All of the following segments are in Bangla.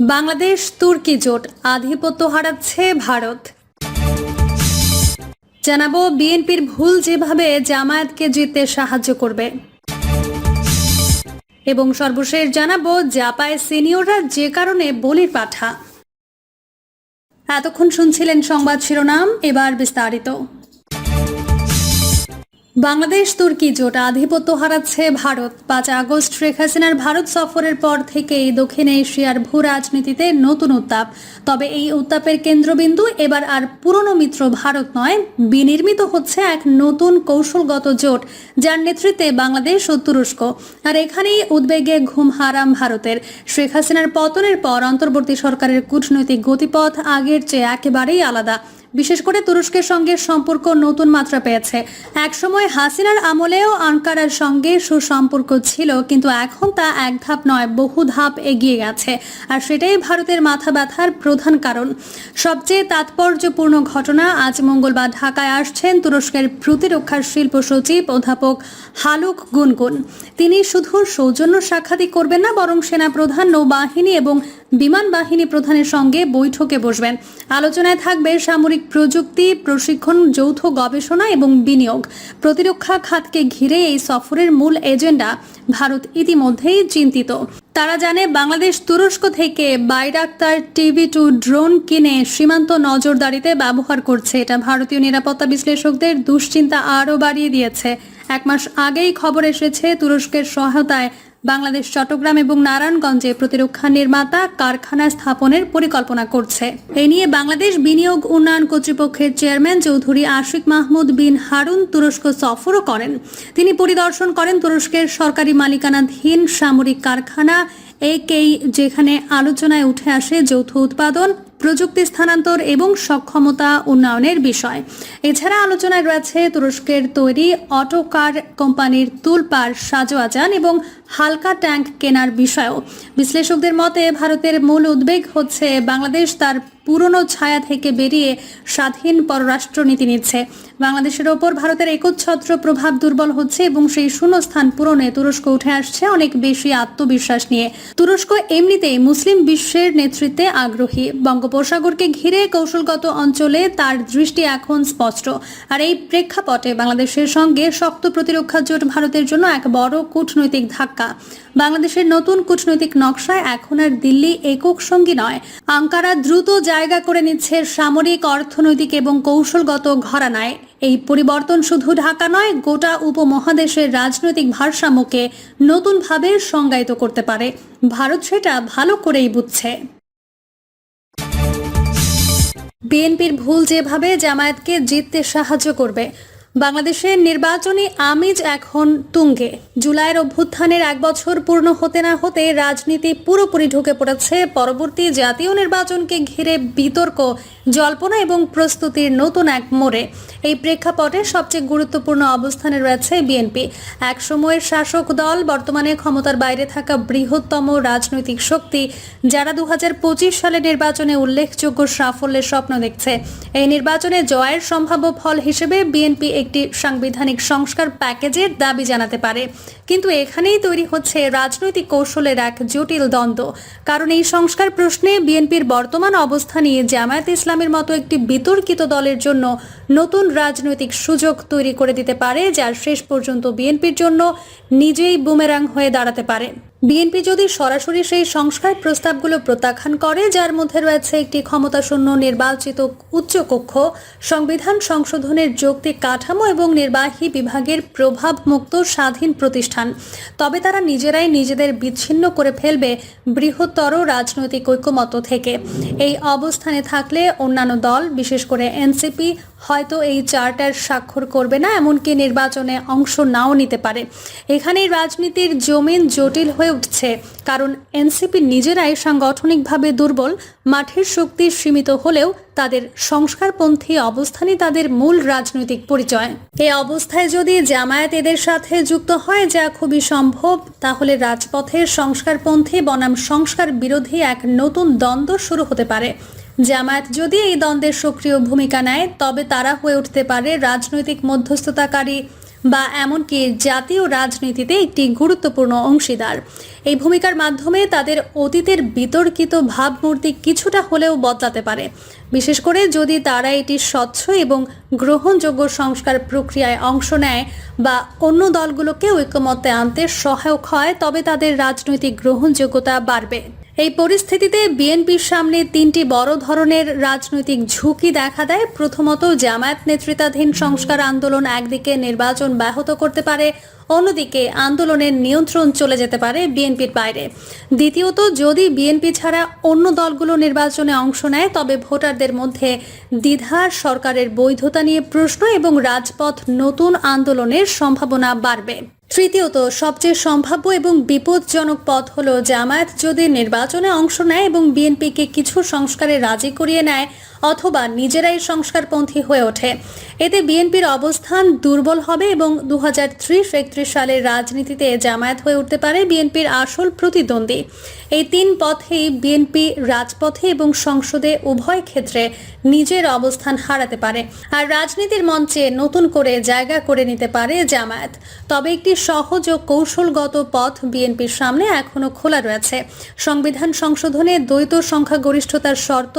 বাংলাদেশ তুর্কি জোট আধিপত্য হারাচ্ছে ভারত। জানাব, বিএনপির ভুল যেভাবে জামায়াতকে জিততে সাহায্য করবে। এবং সর্বশেষ জানাব, জাপায় সিনিয়ররা যে কারণে বলির পাঠা। এতক্ষণ শুনছিলেন সংবাদ শিরোনাম, এবার বিস্তারিত। বাংলাদেশ, তুর্কি জোট আধিপত্য হারাচ্ছে ভারত। পাঁচ আগস্ট শেখ হাসিনার ভারত সফরের পর থেকেই দক্ষিণ এশিয়ার ভূ রাজনীতিতে নতুন উত্তাপ। তবে এই উত্তাপের কেন্দ্রবিন্দু এবার আর পুরনো মিত্র ভারত নয়, বিনির্মিত হচ্ছে এক নতুন কৌশলগত জোট, যার নেতৃত্বে বাংলাদেশ ও তুরস্ক। আর এখানেই উদ্বেগে ঘুম হারাম ভারতের। শেখ হাসিনার পতনের পর অন্তর্বর্তী সরকারের কূটনৈতিক গতিপথ আগের চেয়ে একেবারেই আলাদা। বিশেষ করে তুরস্কের সঙ্গে সম্পর্ক নতুন মাত্রা পেয়েছে। একসময় হাসিনার আমলেও আঙ্কারার সঙ্গে সুসম্পর্ক ছিল, কিন্তু এখন তা এক ধাপ নয়, বহু ধাপ এগিয়ে গেছে। আর সেটাই ভারতের মাথা ব্যথার প্রধান কারণ। সবচেয়ে তাৎপর্যপূর্ণ ঘটনা আজ মঙ্গলবার ঢাকায় আসছেন তুরস্কের প্রতিরক্ষার শিল্প সচিব অধ্যাপক হালুক গুনগুন। তিনি শুধু সৌজন্য সাক্ষাৎই করবেন না, বরং সেনা প্রধান নৌবাহিনী এবং বিমান বাহিনী প্রধানের সঙ্গে বৈঠকে বসবেন। আলোচনায় থাকবে সামরিক প্রযুক্তি, প্রশিক্ষণ, যৌথ গবেষণা এবং বিনিয়োগ। প্রতিরক্ষা খাতকে ঘিরে এই সফরের মূল এজেন্ডা ভারত ইতিমধ্যেই চিন্তিত। তারা জানে, বাংলাদেশ তুরস্ক থেকে বাইরাক্তার টিভি টু ড্রোন কিনে সীমান্ত নজরদারিতে ব্যবহার করছে। এটা ভারতীয় নিরাপত্তা বিশ্লেষকদের দুশ্চিন্তা আরও বাড়িয়ে দিয়েছে। এক মাস আগেই খবর এসেছে, তুরস্কের সহায়তায় বাংলাদেশ, চট্টগ্রাম এবং নারায়ণগঞ্জে প্রতিরক্ষা নির্মাতা কারখানা স্থাপনের পরিকল্পনা করছে। এ নিয়ে বাংলাদেশ বিনিয়োগ উন্নয়ন কর্তৃপক্ষের চেয়ারম্যান চৌধুরী আশিক মাহমুদ বিন হারুন তুরস্ক সফরও করেন। তিনি পরিদর্শন করেন তুরস্কের সরকারি মালিকানাধীন সামরিক কারখানা একেই যেখানে আলোচনায় উঠে আসে যৌথ উৎপাদন প্রযুক্তি স্থানান্তর এবং সক্ষমতা উন্নয়নের বিষয়। এছাড়া আলোচনায় রয়েছে তুরস্কের তৈরি অটোকার কোম্পানির তুলপার সাজোয়াজান এবং হালকা ট্যাঙ্ক কেনার বিষয়েও। বিশ্লেষকদের মতে, ভারতের মূল উদ্বেগ হচ্ছে বাংলাদেশ তার পুরনো ছায়া থেকে বেরিয়ে স্বাধীন পররাষ্ট্র নীতি নিচ্ছে। বাংলাদেশের ওপর ভারতের একচ্ছত্র প্রভাব দুর্বল হচ্ছে এবং সেই শূন্যস্থান পূরণে তুরস্ক উঠে আসছে অনেক বেশি আত্মবিশ্বাস নিয়ে। তুরস্ক এমনিতেই মুসলিম বিশ্বের নেতৃত্বে আগ্রহী। বঙ্গোপসাগরকে ঘিরে কৌশলগত অঞ্চলে তার দৃষ্টি এখন স্পষ্ট। আর এই প্রেক্ষাপটে বাংলাদেশের সঙ্গে শক্ত প্রতিরক্ষা জোট ভারতের জন্য এক বড় কূটনৈতিক ধাক্কা। বাংলাদেশের নতুন কূটনৈতিক নকশায় এখন আর দিল্লি একক সঙ্গী নয়। আঙ্কারা দ্রুত জায়গা করে নিচ্ছে সামরিক, অর্থনৈতিক এবং কৌশলগত ঘরানায়। এই পরিবর্তন শুধু ঢাকা নয়, গোটা উপমহাদেশের রাজনৈতিক ভারসাম্যকে নতুনভাবে সংজ্ঞায়িত করতে পারে। ভারত সেটা ভালো করেই বুঝছে। বিএনপির ভুল যেভাবে জামায়াতকে জিততে সাহায্য করবে বাংলাদেশের নির্বাচনী আমিজ এখন তুঙ্গে। জুলাইয়ের অভ্যুত্থানের এক বছর পূর্ণ হতে না হতে রাজনীতি পুরোপুরি ঢুকে পড়েছে। পরবর্তী জাতীয় নির্বাচনকে ঘিরে বিতর্ক, জল্পনা এবং প্রস্তুতির নতুন এক মোড়ে। এই প্রেক্ষাপটে সবচেয়ে গুরুত্বপূর্ণ অবস্থানে রয়েছে বিএনপি। এক সময়ের শাসক দল, বর্তমানে ক্ষমতার বাইরে থাকা বৃহত্তম রাজনৈতিক শক্তি, যারা দু হাজার পঁচিশ সালে নির্বাচনে উল্লেখযোগ্য সাফল্যের স্বপ্ন দেখছে। এই নির্বাচনে জয়ের সম্ভাব্য ফল হিসেবে বিএনপি একটি সাংবিধানিক সংস্কার প্যাকেজের দাবি জানাতে পারে। কিন্তু এখানেই তৈরি হচ্ছে রাজনৈতিক কৌশলের এক জটিল দ্বন্দ্ব। কারণ এই সংস্কার প্রশ্নে বিএনপির বর্তমান অবস্থা নিয়ে জামায়াত ইসলামের মতো একটি বিতর্কিত দলের জন্য নতুন রাজনৈতিক সুযোগ তৈরি করে দিতে পারে, যার শেষ পর্যন্ত বিএনপির জন্য নিজেই বুমেরাং হয়ে দাঁড়াতে পারে। বিএনপি যদি সরাসরি সেই সংস্কার প্রস্তাবগুলো প্রত্যাখ্যান করে, যার মধ্যে রয়েছে একটি ক্ষমতাশূন্য নির্বাচিত উচ্চকক্ষ সংবিধান সংশোধনের যৌক্তিক কাঠামো এবং নির্বাহী বিভাগের প্রভাবমুক্ত স্বাধীন প্রতিষ্ঠান, তবে তারা নিজেরাই নিজেদের বিচ্ছিন্ন করে ফেলবে বৃহত্তর রাজনৈতিক ঐক্যমত থেকে। এই অবস্থানে থাকলে অন্যান্য দল, বিশেষ করে এনসিপি হয়তো এই চার্টার স্বাক্ষর করবে না, এমনকি নির্বাচনে অংশ নাও নিতে পারে। এখানেই রাজনীতির জমিন জটিল হয়ে উঠছে, কারণ এনসিপি নিজেরাই সাংগঠনিকভাবে দুর্বল, মাঠের শক্তি সীমিত হলেও তাদের সংস্কারপন্থী অবস্থানই তাদের মূল রাজনৈতিক পরিচয়। এই অবস্থায় যদি জামায়াত এদের সাথে যুক্ত হয়, যা খুবই সম্ভব, তাহলে রাজপথের সংস্কারপন্থী বনাম সংস্কার বিরোধী এক নতুন দ্বন্দ্ব শুরু হতে পারে। জামায়াত যদি এই দ্বন্দ্বের সক্রিয় ভূমিকা নেয়, তবে তারা হয়ে উঠতে পারে রাজনৈতিক মধ্যস্থতাকারী বা এমনকি জাতীয় রাজনীতিতে একটি গুরুত্বপূর্ণ অংশীদার। এই ভূমিকার মাধ্যমে তাদের অতীতের বিতর্কিত ভাবমূর্তি কিছুটা হলেও বদলাতে পারে। বিশেষ করে যদি তারা এটি স্বচ্ছ এবং গ্রহণযোগ্য সংস্কার প্রক্রিয়ায় অংশ নেয় বা অন্য দলগুলোকে ঐক্যমত্যে আনতে সহায়ক হয়, তবে তাদের রাজনৈতিক গ্রহণযোগ্যতা বাড়বে। এই পরিস্থিতিতে বিএনপির সামনে তিনটি বড় ধরনের রাজনৈতিক ঝুঁকি দেখা দেয়। প্রথমত, জামায়াত নেতৃত্বাধীন সংস্কার আন্দোলন একদিকে নির্বাচন ব্যাহত করতে পারে, অন্যদিকে আন্দোলনের নিয়ন্ত্রণ চলে যেতে পারে বিএনপির বাইরে। দ্বিতীয়ত, যদি বিএনপি ছাড়া অন্য দলগুলো নির্বাচনে অংশ নেয়, তবে ভোটারদের মধ্যে দ্বিধার সরকারের বৈধতা নিয়ে প্রশ্ন এবং রাজপথ নতুন আন্দোলনের সম্ভাবনা বাড়বে। তৃতীয়ত, সবচেয়ে সম্ভাব্য এবং বিপদজনক পথ হলো জামায়াত যদি নির্বাচনে অংশ নেয় এবং বিএনপিকে কিছু সংস্কারে রাজি করিয়ে নেয় অথবা নিজেরাই সংস্কারপন্থী হয়ে ওঠে। এতে বিএনপির অবস্থান দুর্বল হবে এবং দু হাজার ত্রিশ একত্রিশ সালের রাজনীতিতে জামায়াত হয়ে উঠতে পারে বিএনপির আসল প্রতিদ্বন্দ্বী। এই তিন পথেই বিএনপি রাজপথে এবং সংসদে উভয় ক্ষেত্রে নিজের অবস্থান হারাতে পারে আর রাজনীতির মঞ্চে নতুন করে জায়গা করে নিতে পারে জামায়াত। তবে একটি সহজ ও কৌশলগত পথ বিএনপির সামনে এখনও খোলা রয়েছে। সংবিধান সংশোধনে দ্বৈত সংখ্যাগরিষ্ঠতার শর্ত,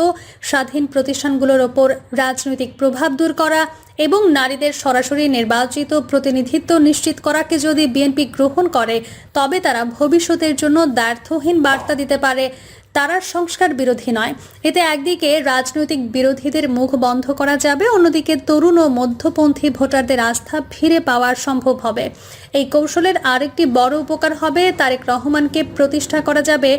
স্বাধীন প্রতিষ্ঠানগুলোর ওপর রাজনৈতিক প্রভাব দূর করা এবং নারীদের সরাসরি নির্বাচিত প্রতিনিধিত্ব নিশ্চিত করাকে যদি বিএনপি গ্রহণ করে, তবে তারা ভবিষ্যতের জন্য দ্ব্যর্থহীন বার্তা দিতে পারে। তারা সংস্কার বিরোধী নয়। এতে একদিকে রাজনৈতিক বিরোধীদের মুখ বন্ধ করা যাবে, অন্যদিকে তরুণ ও মধ্যপন্থী ভোটারদের আস্থা ফিরে পাওয়া সম্ভব হবে। এই কৌশলের আরেকটি বড় উপকার হবে, তারেক রহমানকে প্রতিষ্ঠা করা যাবে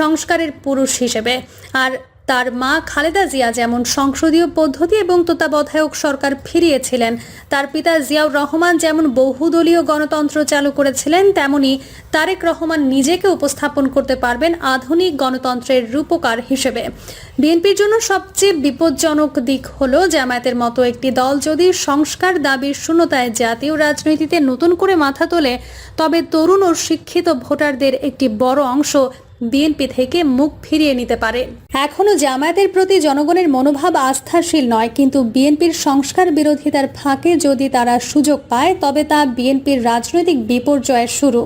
সংস্কারের পুরুষ হিসেবে। আর তার মা খালেদা জিয়া যেমন সংসদীয় পদ্ধতি এবং তত্ত্বাবধায়ক সরকার ফিরিয়েছিলেন, তার পিতা জিয়াউর রহমান যেমন বহুদলীয় গণতন্ত্র চালু করেছিলেন, তেমনি তারেক রহমান নিজেকে উপস্থাপন করতে পারবেন আধুনিক গণতন্ত্রের রূপকার হিসেবে। বিএনপির জন্য সবচেয়ে বিপজ্জনক দিক হল জামায়াতের মতো একটি দল যদি সংস্কার দাবির শূন্যতায় জাতীয় রাজনীতিতে নতুন করে মাথা তোলে, তবে তরুণ ও শিক্ষিত ভোটারদের একটি বড় অংশ বিএনপি থেকে মুখ ফিরিয়ে নিতে পারে। এখনও জামায়াতের প্রতি জনগণের মনোভাব আস্থাশীল নয়, কিন্তু বিএনপির সংস্কার বিরোধিতার ফাঁকে যদি তারা সুযোগ পায়, তবে তা বিএনপির রাজনৈতিক বিপর্যয়ের শুরু।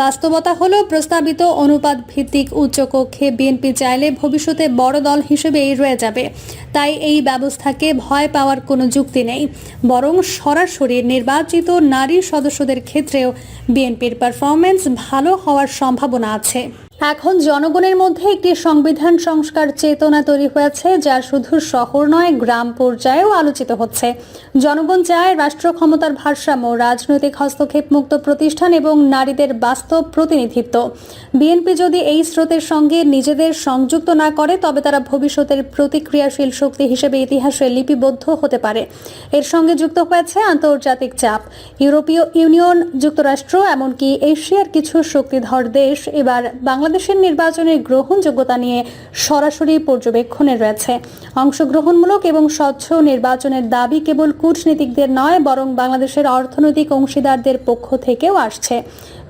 বাস্তবতা হলো, প্রস্তাবিত অনুপাত ভিত্তিক উচ্চকক্ষে বিএনপি চাইলে ভবিষ্যতে বড় দল হিসেবে হিসেবেই রয়ে যাবে। তাই এই ব্যবস্থাকে ভয় পাওয়ার কোনো যুক্তি নেই। বরং সরাসরি নির্বাচিত নারী সদস্যদের ক্ষেত্রেও বিএনপির পারফরমেন্স ভালো হওয়ার সম্ভাবনা আছে। এখন জনগণের মধ্যে একটি সংবিধান সংস্কার চেতনা তৈরি হয়েছে, যা শুধু শহর নয়, গ্রাম পর্যায়েও আলোচিত হচ্ছে। জনগণ চায় রাষ্ট্র ক্ষমতার ভারসাম্য, রাজনৈতিক হস্তক্ষেপ মুক্ত প্রতিষ্ঠান এবং নারীদের বাস্তব প্রতিনিধিত্ব। বিএনপি যদি এই স্রোতের সঙ্গে নিজেদের সংযুক্ত না করে, তবে তারা ভবিষ্যতের প্রতিক্রিয়াশীল শক্তি হিসেবে ইতিহাসে লিপিবদ্ধ হতে পারে। এর সঙ্গে যুক্ত হয়েছে আন্তর্জাতিক চাপ। ইউরোপীয় ইউনিয়ন, যুক্তরাষ্ট্র, এমনকি এশিয়ার কিছু শক্তিধর দেশ, এবার বাংলাদেশের নির্বাচনের গ্রহণযোগ্যতা নিয়ে সরাসরি পর্যবেক্ষণে রয়েছে। অংশগ্রহণমূলক এবং স্বচ্ছ নির্বাচনের দাবি কেবল কূটনীতিকদের নয়, বরং বাংলাদেশের অর্থনৈতিক অংশীদারদের পক্ষ থেকেও আসছে।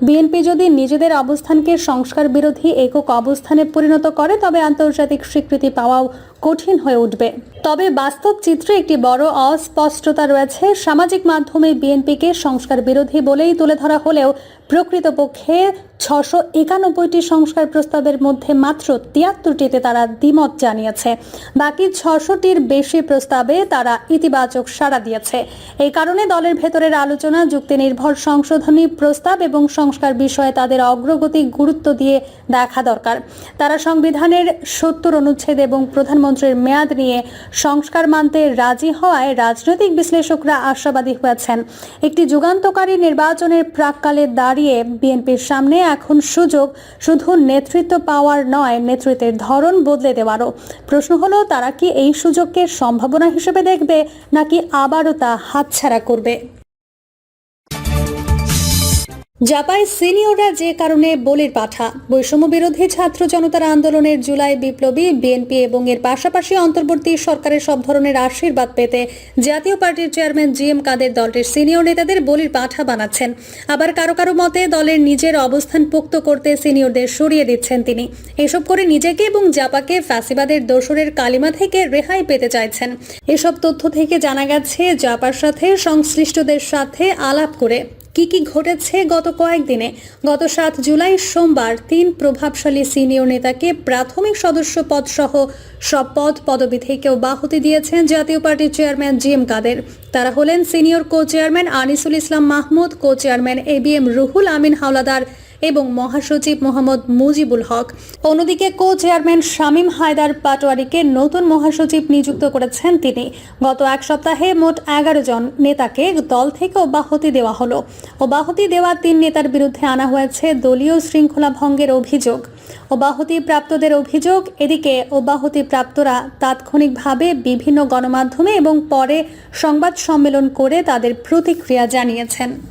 বিএনপি যদি নিজেদের অবস্থানকে সংস্কার বিরোধী একক অবস্থানে পরিণত করে, তবে আন্তর্জাতিক স্বীকৃতি পাওয়াও কঠিন হয়ে উঠবে। তবে বাস্তব চিত্রে একটি বড় অস্পষ্টতা রয়েছে। সামাজিক মাধ্যমে বিএনপিকে সংস্কার বিরোধী বলেই তুলে ধরা হলেও প্রকৃতপক্ষে ছশো একানব্বইটি সংস্কার প্রস্তাবের মধ্যে মাত্র তিয়াত্তরটিতে তারা দ্বিমত জানিয়েছে। বাকি ছশোটির বেশি প্রস্তাবে তারা ইতিবাচক সাড়া দিয়েছে। এই কারণে দলের ভেতরের আলোচনা যুক্তি নির্ভর সংশোধনী প্রস্তাব এবং সংস্কার বিষয়ে তাদের অগ্রগতি গুরুত্ব দিয়ে দেখা দরকার। তারা সংবিধানের সত্তর অনুচ্ছেদ এবং প্রধানমন্ত্রীর মেয়াদ নিয়ে সংস্কার মানতে রাজি হওয়ায় রাজনৈতিক বিশ্লেষকরা আশাবাদী হয়েছেন। একটি যুগান্তকারী নির্বাচনের প্রাককালে দাঁড়িয়ে বিএনপির সামনে এখন সুযোগ শুধু নেতৃত্ব পাওয়ার নয়, নেতৃত্বের ধরন বদলে দেওয়ারও। প্রশ্ন হলো, তারা কি এই সুযোগকে সম্ভাবনা হিসেবে দেখবে নাকি আবারও তা হাতছাড়া করবে? জাপায় সিনিয়ররা যে কারণে বলির পাঠা। বৈষম্য বিরোধী ছাত্র জনতার আন্দোলনের জুলাই বিপ্লবী বিএনপি এবং এর পাশাপাশি অন্তর্বর্তী সরকারের সব ধরনের আশীর্বাদ পেতে জাতীয় পার্টির চেয়ারম্যান জি এম কাদের দলটির সিনিয়র নেতাদের বলির পাঠা বানাচ্ছেন। আবার কারও কারও মতে দলের নিজের অবস্থান পোক্ত করতে সিনিয়রদের সরিয়ে দিচ্ছেন তিনি। এসব করে নিজেকে এবং জাপাকে ফ্যাসিবাদের দোসরের কালিমা থেকে রেহাই পেতে চাইছেন। এসব তথ্য থেকে জানা গেছে, জাপার সাথে সংশ্লিষ্টদের সাথে আলাপ করে কি কি ঘটেছে গত কয়েকদিনে? গত সাত জুলাই সোমবার তিন প্রভাবশালী সিনিয়র নেতাকে প্রাথমিক সদস্য পদ সহ সব পদ পদবি থেকে অব্যাহতি দিয়েছেন জাতীয় পার্টির চেয়ারম্যান জি এম কাদের। তারা হলেন senior co chairman Anisul Islam Mahmud co chairman A B M Ruhul Amin Howlader এবং মহাসচিব মোহাম্মদ মুজিবুল হক। অন্যদিকে কো চেয়ারম্যান শামীম হায়দার পাটোয়ারিকে নতুন মহাসচিব নিযুক্ত করেছেন তিনি। গত এক সপ্তাহে মোট এগারো জন নেতাকে দল থেকে অব্যাহতি দেওয়া হলো। অব্যাহতি দেওয়া তিন নেতার বিরুদ্ধে আনা হয়েছে দলীয় শৃঙ্খলা ভঙ্গের অভিযোগ। অব্যাহতি প্রাপ্তদের অভিযোগ, এদিকে অব্যাহতি প্রাপ্তরা তাৎক্ষণিকভাবে বিভিন্ন গণমাধ্যমে এবং পরে সংবাদ সম্মেলন করে তাদের প্রতিক্রিয়া জানিয়েছেন।